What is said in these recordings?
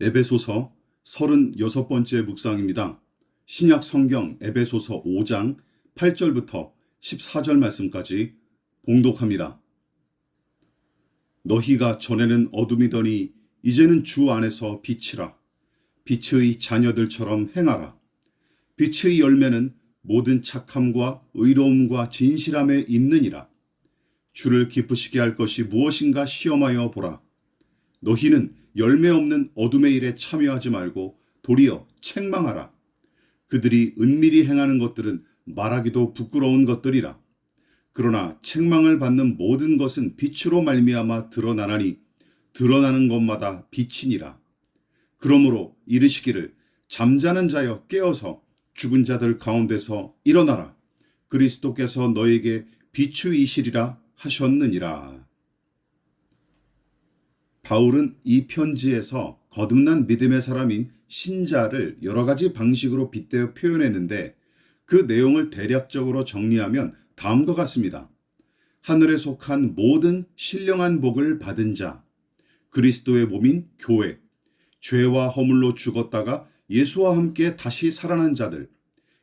에베소서 36번째 묵상입니다. 신약 성경 에베소서 5장 8절부터 14절 말씀까지 봉독합니다. 너희가 전에는 어둠이더니 이제는 주 안에서 빛이라. 빛의 자녀들처럼 행하라. 빛의 열매는 모든 착함과 의로움과 진실함에 있느니라. 주를 기쁘시게 할 것이 무엇인가 시험하여 보라. 너희는 열매 없는 어둠의 일에 참여하지 말고 도리어 책망하라. 그들이 은밀히 행하는 것들은 말하기도 부끄러운 것들이라. 그러나 책망을 받는 모든 것은 빛으로 말미암아 드러나나니 드러나는 것마다 빛이니라. 그러므로 이르시기를 잠자는 자여 깨어서 죽은 자들 가운데서 일어나라. 그리스도께서 너에게 비추이시리라 하셨느니라. 바울은 이 편지에서 거듭난 믿음의 사람인 신자를 여러 가지 방식으로 빗대어 표현했는데 그 내용을 대략적으로 정리하면 다음과 같습니다. 하늘에 속한 모든 신령한 복을 받은 자, 그리스도의 몸인 교회, 죄와 허물로 죽었다가 예수와 함께 다시 살아난 자들,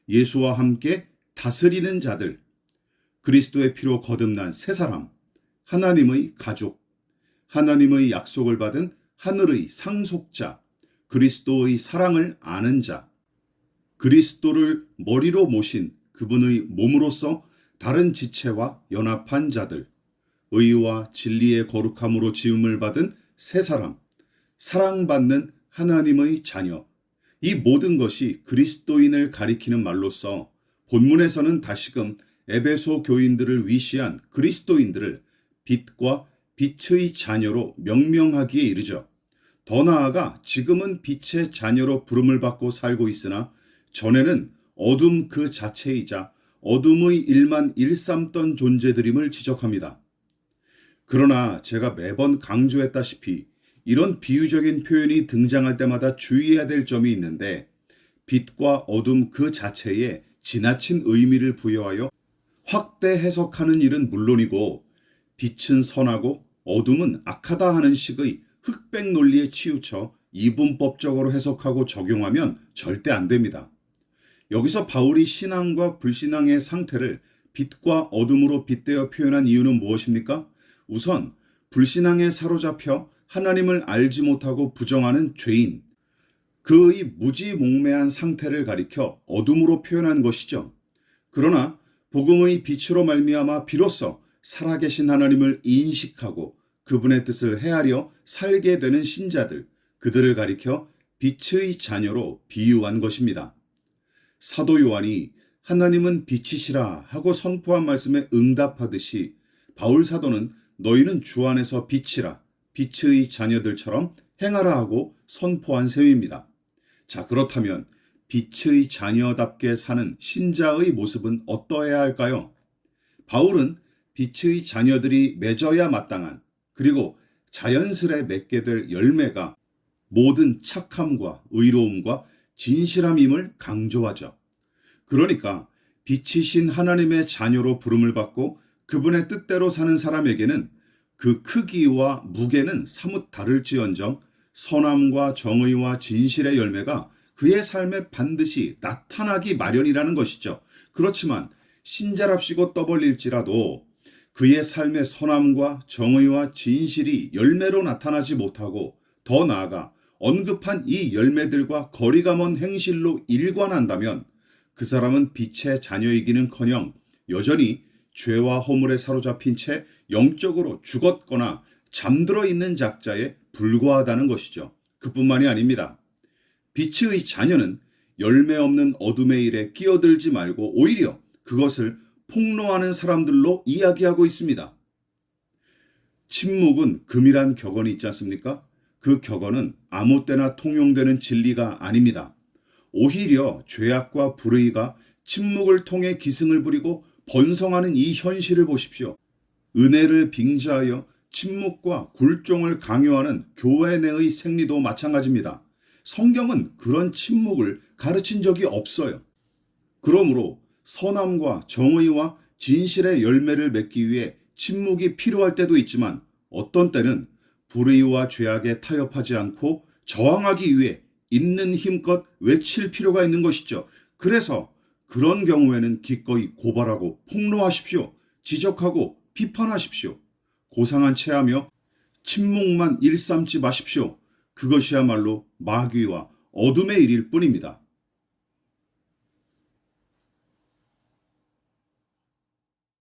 예수와 함께 다스리는 자들, 그리스도의 피로 거듭난 새 사람, 하나님의 가족, 하나님의 약속을 받은 하늘의 상속자, 그리스도의 사랑을 아는 자, 그리스도를 머리로 모신 그분의 몸으로서 다른 지체와 연합한 자들, 의와 진리의 거룩함으로 지음을 받은 새 사람, 사랑받는 하나님의 자녀, 이 모든 것이 그리스도인을 가리키는 말로서 본문에서는 다시금 에베소 교인들을 위시한 그리스도인들을 빛과 빛의 자녀로 명명하기에 이르죠. 더 나아가 지금은 빛의 자녀로 부름을 받고 살고 있으나 전에는 어둠 그 자체이자 어둠의 일만 일삼던 존재들임을 지적합니다. 그러나 제가 매번 강조했다시피 이런 비유적인 표현이 등장할 때마다 주의해야 될 점이 있는데 빛과 어둠 그 자체에 지나친 의미를 부여하여 확대 해석하는 일은 물론이고 빛은 선하고 어둠은 악하다 하는 식의 흑백 논리에 치우쳐 이분법적으로 해석하고 적용하면 절대 안 됩니다. 여기서 바울이 신앙과 불신앙의 상태를 빛과 어둠으로 빗대어 표현한 이유는 무엇입니까? 우선 불신앙에 사로잡혀 하나님을 알지 못하고 부정하는 죄인, 그의 무지몽매한 상태를 가리켜 어둠으로 표현한 것이죠. 그러나 복음의 빛으로 말미암아 비로소 살아계신 하나님을 인식하고 그분의 뜻을 헤아려 살게 되는 신자들, 그들을 가리켜 빛의 자녀로 비유한 것입니다. 사도 요한이 하나님은 빛이시라 하고 선포한 말씀에 응답하듯이 바울 사도는 너희는 주 안에서 빛이라 빛의 자녀들처럼 행하라 하고 선포한 셈입니다. 자, 그렇다면 빛의 자녀답게 사는 신자의 모습은 어떠해야 할까요? 바울은 빛의 자녀들이 맺어야 마땅한 그리고 자연스레 맺게 될 열매가 모든 착함과 의로움과 진실함임을 강조하죠. 그러니까 빛이신 하나님의 자녀로 부름을 받고 그분의 뜻대로 사는 사람에게는 그 크기와 무게는 사뭇 다를지언정 선함과 정의와 진실의 열매가 그의 삶에 반드시 나타나기 마련이라는 것이죠. 그렇지만 신자랍시고 떠벌릴지라도 그의 삶의 선함과 정의와 진실이 열매로 나타나지 못하고 더 나아가 언급한 이 열매들과 거리가 먼 행실로 일관한다면 그 사람은 빛의 자녀이기는커녕 여전히 죄와 허물에 사로잡힌 채 영적으로 죽었거나 잠들어 있는 작자에 불과하다는 것이죠. 그뿐만이 아닙니다. 빛의 자녀는 열매 없는 어둠의 일에 끼어들지 말고 오히려 그것을 폭로하는 사람들로 이야기하고 있습니다. 침묵은 금이란 격언이 있지 않습니까? 그 격언은 아무 때나 통용되는 진리가 아닙니다. 오히려 죄악과 불의가 침묵을 통해 기승을 부리고 번성하는 이 현실을 보십시오. 은혜를 빙자하여 침묵과 굴종을 강요하는 교회 내의 생리도 마찬가지입니다. 성경은 그런 침묵을 가르친 적이 없어요. 그러므로 선함과 정의와 진실의 열매를 맺기 위해 침묵이 필요할 때도 있지만 어떤 때는 불의와 죄악에 타협하지 않고 저항하기 위해 있는 힘껏 외칠 필요가 있는 것이죠. 그래서 그런 경우에는 기꺼이 고발하고 폭로하십시오. 지적하고 비판하십시오. 고상한 체하며 침묵만 일삼지 마십시오. 그것이야말로 마귀와 어둠의 일일 뿐입니다.